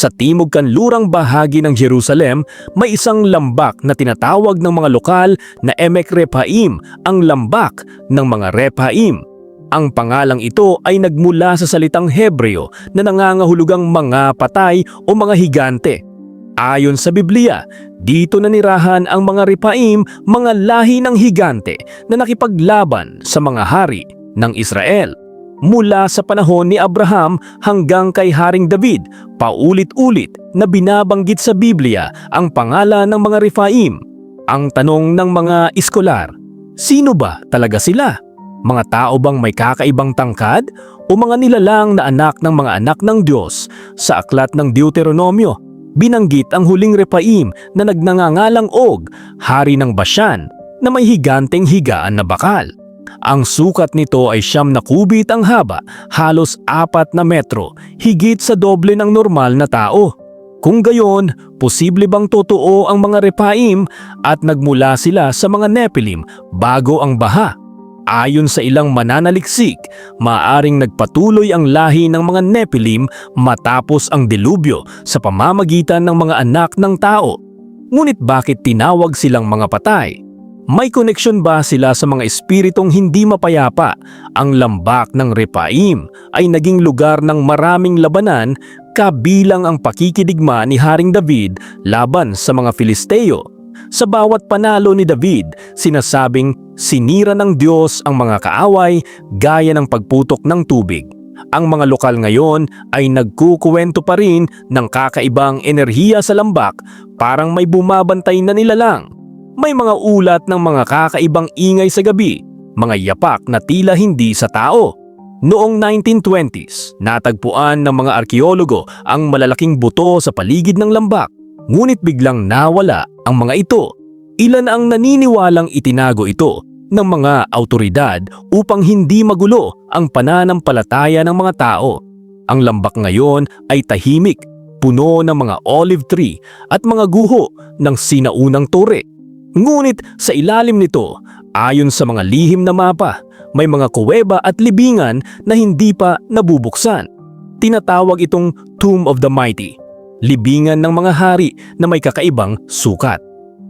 Sa timog kanlurang bahagi ng Jerusalem, may isang lambak na tinatawag ng mga lokal na Emek Repaim, ang lambak ng mga Repaim. Ang pangalang ito ay nagmula sa salitang Hebreo na nangangahulugang mga patay o mga higante. Ayon sa Biblia, dito nanirahan ang mga Repaim, mga lahi ng higante na nakipaglaban sa mga hari ng Israel. Mula sa panahon ni Abraham hanggang kay Haring David, paulit-ulit na binabanggit sa Biblia ang pangalan ng mga Refaim. Ang tanong ng mga iskolar, sino ba talaga sila? Mga tao bang may kakaibang tangkad o mga nilalang na anak ng mga anak ng Diyos sa aklat ng Deuteronomyo? Binanggit ang huling Repaim na nagnangangalang Og, hari ng Bashan, na may higanteng higaan na bakal. Ang sukat nito ay siyam na kubit ang haba, halos apat na metro, higit sa doble ng normal na tao. Kung gayon, posible bang totoo ang mga repaim at nagmula sila sa mga Nephilim bago ang baha? Ayon sa ilang mananaliksik, maaring nagpatuloy ang lahi ng mga Nephilim matapos ang delubyo sa pamamagitan ng mga anak ng tao. Ngunit bakit tinawag silang mga patay? May koneksyon ba sila sa mga espiritong hindi mapayapa? Ang lambak ng Repaim ay naging lugar ng maraming labanan kabilang ang pakikidigma ni Haring David laban sa mga Filisteo. Sa bawat panalo ni David, sinasabing sinira ng Diyos ang mga kaaway gaya ng pagputok ng tubig. Ang mga lokal ngayon ay nagkukuwento pa rin ng kakaibang enerhiya sa lambak parang may bumabantay na nilalang. May mga ulat ng mga kakaibang ingay sa gabi, mga yapak na tila hindi sa tao. Noong 1920s, natagpuan ng mga arkeologo ang malalaking buto sa paligid ng lambak. Ngunit biglang nawala ang mga ito. Ilan ang naniniwalang itinago ito ng mga autoridad upang hindi magulo ang pananampalataya ng mga tao. Ang lambak ngayon ay tahimik, puno ng mga olive tree at mga guho ng sinaunang tore. Ngunit sa ilalim nito, ayon sa mga lihim na mapa, may mga kuweba at libingan na hindi pa nabubuksan. Tinatawag itong Tomb of the Mighty, libingan ng mga hari na may kakaibang sukat.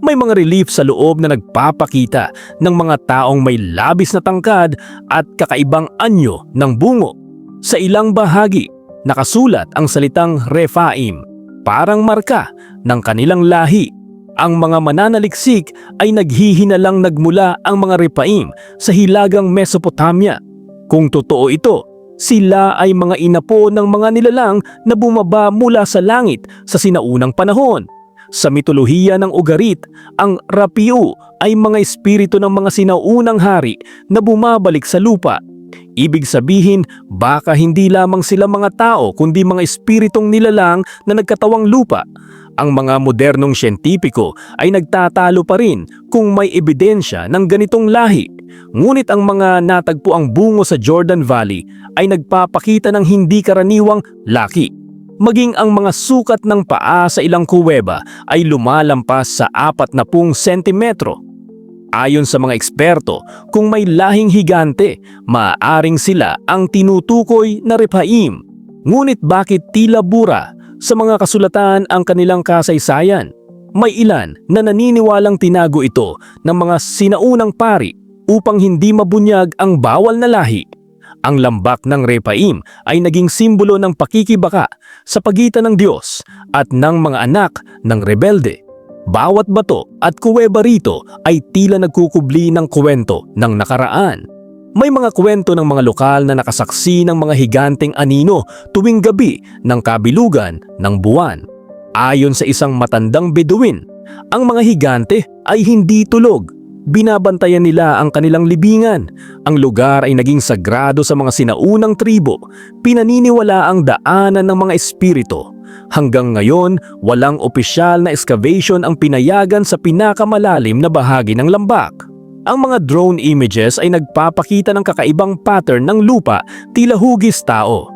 May mga relief sa loob na nagpapakita ng mga taong may labis na tangkad at kakaibang anyo ng bungo. Sa ilang bahagi, nakasulat ang salitang Rephaim, parang marka ng kanilang lahi ang mga mananaliksik ay naghihinalang nagmula ang mga Repaim sa hilagang Mesopotamia. Kung totoo ito, sila ay mga inapo ng mga nilalang na bumaba mula sa langit sa sinaunang panahon. Sa mitolohiya ng Ugarit, ang Rapiu ay mga espiritu ng mga sinaunang hari na bumabalik sa lupa. Ibig sabihin, baka hindi lamang sila mga tao kundi mga espiritong nilalang na nagkatawang lupa ang mga modernong siyentipiko ay nagtatalo pa rin kung may ebidensya ng ganitong lahi. Ngunit ang mga natagpuang bungo sa Jordan Valley ay nagpapakita ng hindi karaniwang laki. Maging ang mga sukat ng paa sa ilang kuweba ay lumalampas sa 40 sentimetro. Ayon sa mga eksperto, kung may lahing higante, maaaring sila ang tinutukoy na Rephaim. Ngunit bakit tila bura sa mga kasulatan ang kanilang kasaysayan. May ilan na naniniwalang tinago ito ng mga sinaunang pari upang hindi mabunyag ang bawal na lahi. Ang lambak ng Repaim ay naging simbolo ng pakikibaka sa pagitan ng Diyos at ng mga anak ng rebelde. Bawat bato at kuweba rito ay tila nagkukubli ng kwento ng nakaraan. May mga kwento ng mga lokal na nakasaksi ng mga higanteng anino tuwing gabi ng kabilugan ng buwan. Ayon sa isang matandang Bedouin, ang mga higante ay hindi tulog. Binabantayan nila ang kanilang libingan. Ang lugar ay naging sagrado sa mga sinaunang tribo. Pinaniniwala ang daanan ng mga espiritu. Hanggang ngayon, walang opisyal na excavation ang pinayagan sa pinakamalalim na bahagi ng lambak. Ang mga drone images ay nagpapakita ng kakaibang pattern ng lupa tila hugis tao.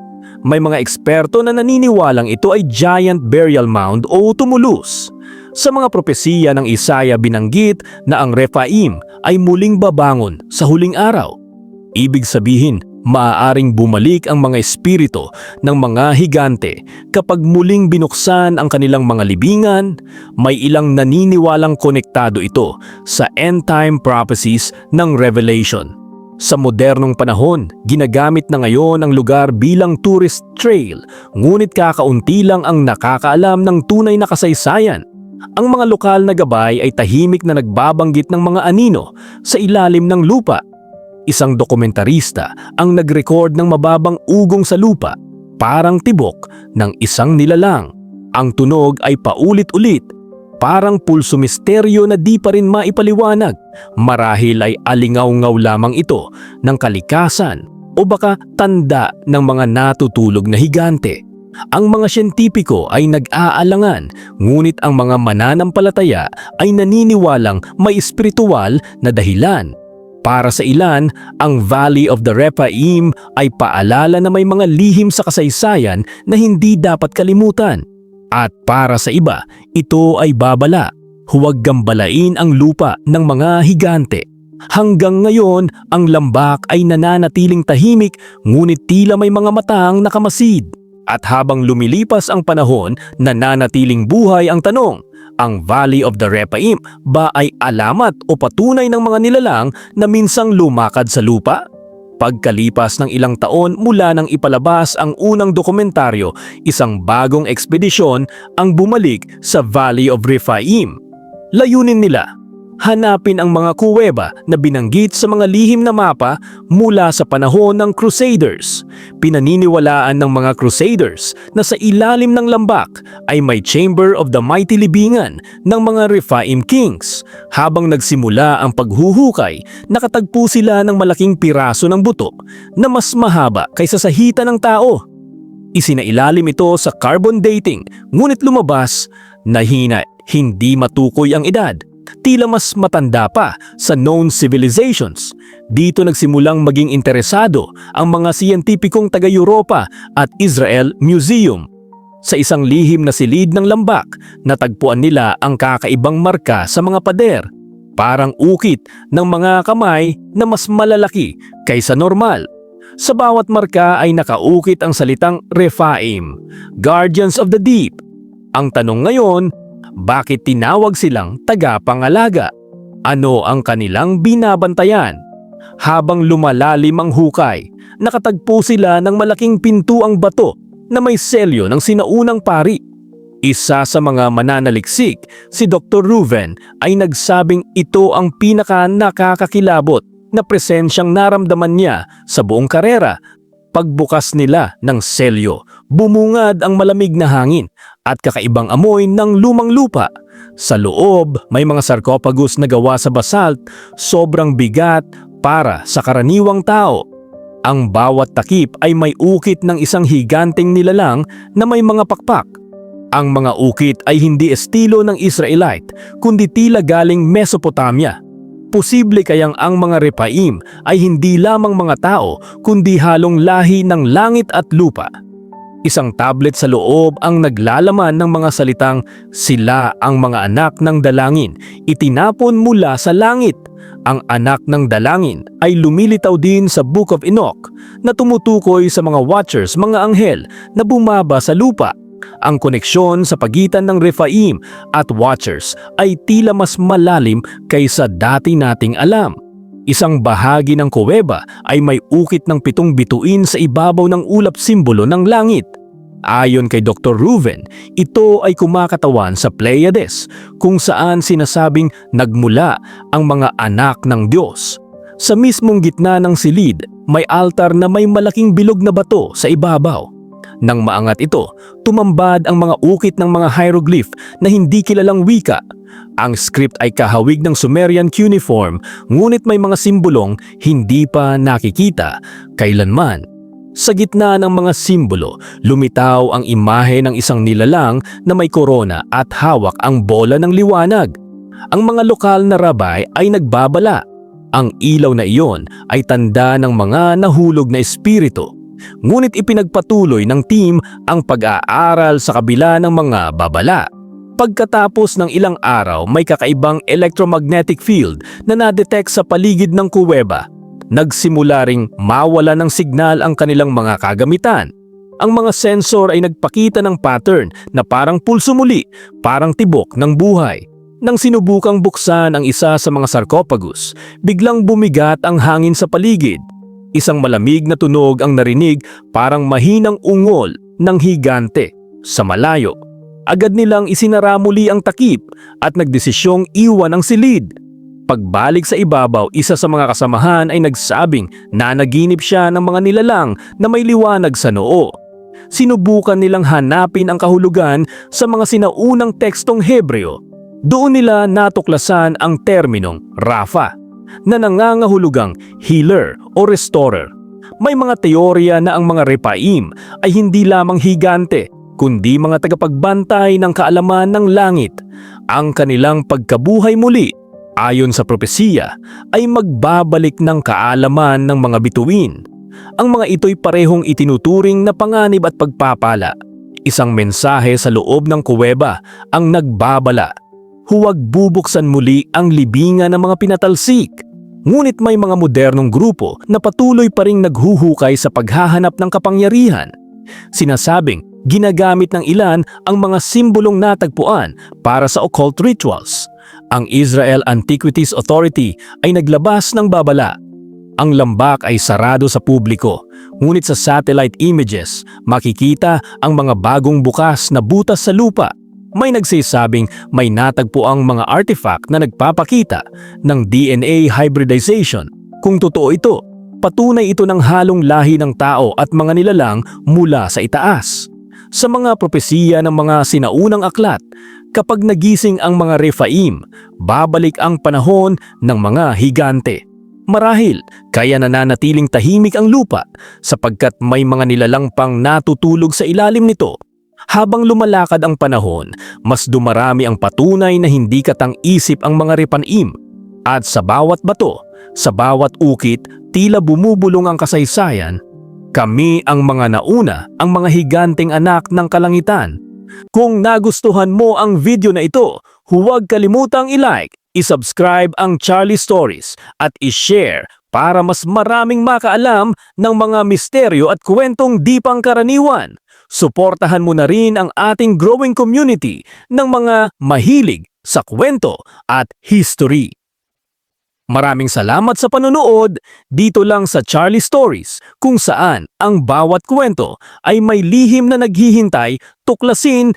May mga eksperto na naniniwalang ito ay giant burial mound o tumulus. Sa mga propesiya ng Isaiah binanggit na ang Rephaim ay muling babangon sa huling araw. Ibig sabihin, Maaaring bumalik ang mga espiritu ng mga higante kapag muling binuksan ang kanilang mga libingan, may ilang naniniwalang konektado ito sa end-time prophecies ng Revelation. Sa modernong panahon, ginagamit na ngayon ang lugar bilang tourist trail, ngunit kakaunti lang ang nakakaalam ng tunay na kasaysayan. Ang mga lokal na gabay ay tahimik na nagbabanggit ng mga anino sa ilalim ng lupa. Isang dokumentarista ang nag-record ng mababang ugong sa lupa, parang tibok ng isang nilalang. Ang tunog ay paulit-ulit, parang pulso misteryo na di pa rin maipaliwanag. Marahil ay alingaw-ngaw lamang ito ng kalikasan o baka tanda ng mga natutulog na higante. Ang mga siyentipiko ay nag-aalangan, ngunit ang mga mananampalataya ay naniniwalang may espiritual na dahilan. Para sa ilan, ang Valley of the Rephaim ay paalala na may mga lihim sa kasaysayan na hindi dapat kalimutan. At para sa iba, ito ay babala. Huwag gambalain ang lupa ng mga higante. Hanggang ngayon, ang lambak ay nananatiling tahimik ngunit tila may mga matang nakamasid. At habang lumilipas ang panahon, nananatiling buhay ang tanong, ang Valley of the Rephaim ba ay alamat o patunay ng mga nilalang na minsang lumakad sa lupa? Pagkalipas ng ilang taon mula nang ipalabas ang unang dokumentaryo, isang bagong ekspedisyon ang bumalik sa Valley of Rephaim. Layunin nila, hanapin ang mga kuweba na binanggit sa mga lihim na mapa mula sa panahon ng Crusaders. Pinaniniwalaan ng mga Crusaders na sa ilalim ng lambak ay may Chamber of the Mighty Libingan ng mga Rephaim Kings. Habang nagsimula ang paghuhukay, nakatagpo sila ng malaking piraso ng buto na mas mahaba kaysa sa hita ng tao. Isinailalim ito sa carbon dating ngunit lumabas na hina hindi matukoy ang edad tila mas matanda pa sa known civilizations. Dito nagsimulang maging interesado ang mga siyentipikong taga-Europa at Israel Museum. Sa isang lihim na silid ng lambak, natagpuan nila ang kakaibang marka sa mga pader. Parang ukit ng mga kamay na mas malalaki kaysa normal. Sa bawat marka ay nakaukit ang salitang Rephaim, Guardians of the Deep. Ang tanong ngayon, bakit tinawag silang tagapangalaga? Ano ang kanilang binabantayan? Habang lumalalim ang hukay, nakatagpo sila ng malaking pintuang bato na may selyo ng sinaunang pari. Isa sa mga mananaliksik, si Dr. Ruven ay nagsabing ito ang pinaka nakakakilabot na presensyang naramdaman niya sa buong karera Pagbukas nila ng selyo, bumungad ang malamig na hangin at kakaibang amoy ng lumang lupa. Sa loob, may mga sarcophagus na gawa sa basalt, sobrang bigat para sa karaniwang tao. Ang bawat takip ay may ukit ng isang higanteng nilalang na may mga pakpak. Ang mga ukit ay hindi estilo ng Israelite, kundi tila galing Mesopotamia Posible kayang ang mga repaim ay hindi lamang mga tao kundi halong lahi ng langit at lupa. Isang tablet sa loob ang naglalaman ng mga salitang sila ang mga anak ng dalangin, itinapon mula sa langit. Ang anak ng dalangin ay lumilitaw din sa Book of Enoch na tumutukoy sa mga watchers, mga anghel na bumaba sa lupa ang koneksyon sa pagitan ng Rephaim at Watchers ay tila mas malalim kaysa dati nating alam. Isang bahagi ng kuweba ay may ukit ng pitong bituin sa ibabaw ng ulap simbolo ng langit. Ayon kay Dr. Ruven, ito ay kumakatawan sa Pleiades kung saan sinasabing nagmula ang mga anak ng Diyos. Sa mismong gitna ng silid, may altar na may malaking bilog na bato sa ibabaw. Nang maangat ito, tumambad ang mga ukit ng mga hieroglyph na hindi kilalang wika. Ang script ay kahawig ng Sumerian cuneiform ngunit may mga simbolong hindi pa nakikita kailanman. Sa gitna ng mga simbolo, lumitaw ang imahe ng isang nilalang na may korona at hawak ang bola ng liwanag. Ang mga lokal na rabay ay nagbabala. Ang ilaw na iyon ay tanda ng mga nahulog na espiritu Ngunit ipinagpatuloy ng team ang pag-aaral sa kabila ng mga babala. Pagkatapos ng ilang araw may kakaibang electromagnetic field na nadetect sa paligid ng kuweba. nagsimula ring mawala ng signal ang kanilang mga kagamitan. Ang mga sensor ay nagpakita ng pattern na parang pulso muli, parang tibok ng buhay. Nang sinubukang buksan ang isa sa mga sarcophagus, biglang bumigat ang hangin sa paligid. Isang malamig na tunog ang narinig parang mahinang ungol ng higante sa malayo. Agad nilang isinara muli ang takip at nagdesisyong iwan ang silid. Pagbalik sa ibabaw, isa sa mga kasamahan ay nagsabing na naginip siya ng mga nilalang na may liwanag sa noo. Sinubukan nilang hanapin ang kahulugan sa mga sinaunang tekstong Hebreo. Doon nila natuklasan ang terminong Rafa na nangangahulugang healer o restorer. May mga teorya na ang mga Repaim ay hindi lamang higante kundi mga tagapagbantay ng kaalaman ng langit. Ang kanilang pagkabuhay muli ayon sa propesiya ay magbabalik ng kaalaman ng mga bituin. Ang mga ito'y parehong itinuturing na panganib at pagpapala. Isang mensahe sa loob ng kuweba ang nagbabala. Huwag bubuksan muli ang libingan ng mga pinatalsik. Ngunit may mga modernong grupo na patuloy pa ring naghuhukay sa paghahanap ng kapangyarihan. Sinasabing ginagamit ng ilan ang mga simbolong natagpuan para sa occult rituals. Ang Israel Antiquities Authority ay naglabas ng babala. Ang lambak ay sarado sa publiko, ngunit sa satellite images makikita ang mga bagong bukas na butas sa lupa. May nagsasabing may natagpo ang mga artifact na nagpapakita ng DNA hybridization. Kung totoo ito, patunay ito ng halong lahi ng tao at mga nilalang mula sa itaas. Sa mga propesiya ng mga sinaunang aklat, kapag nagising ang mga Rephaim, babalik ang panahon ng mga higante. Marahil, kaya nananatiling tahimik ang lupa sapagkat may mga nilalang pang natutulog sa ilalim nito. Habang lumalakad ang panahon, mas dumarami ang patunay na hindi katang-isip ang mga Repaim. At sa bawat bato, sa bawat ukit, tila bumubulong ang kasaysayan kami ang mga nauna, ang mga higanteng anak ng kalangitan. Kung nagustuhan mo ang video na ito, huwag kalimutang i-like, i-subscribe ang Charlie Stories at i-share para mas maraming makaalam ng mga misteryo at kwentong di pangkaraniwan. Suportahan mo na rin ang ating growing community ng mga mahilig sa kwento at history. Maraming salamat sa panonood. Dito lang sa Charlie Stories kung saan ang bawat kwento ay may lihim na naghihintay tuklasin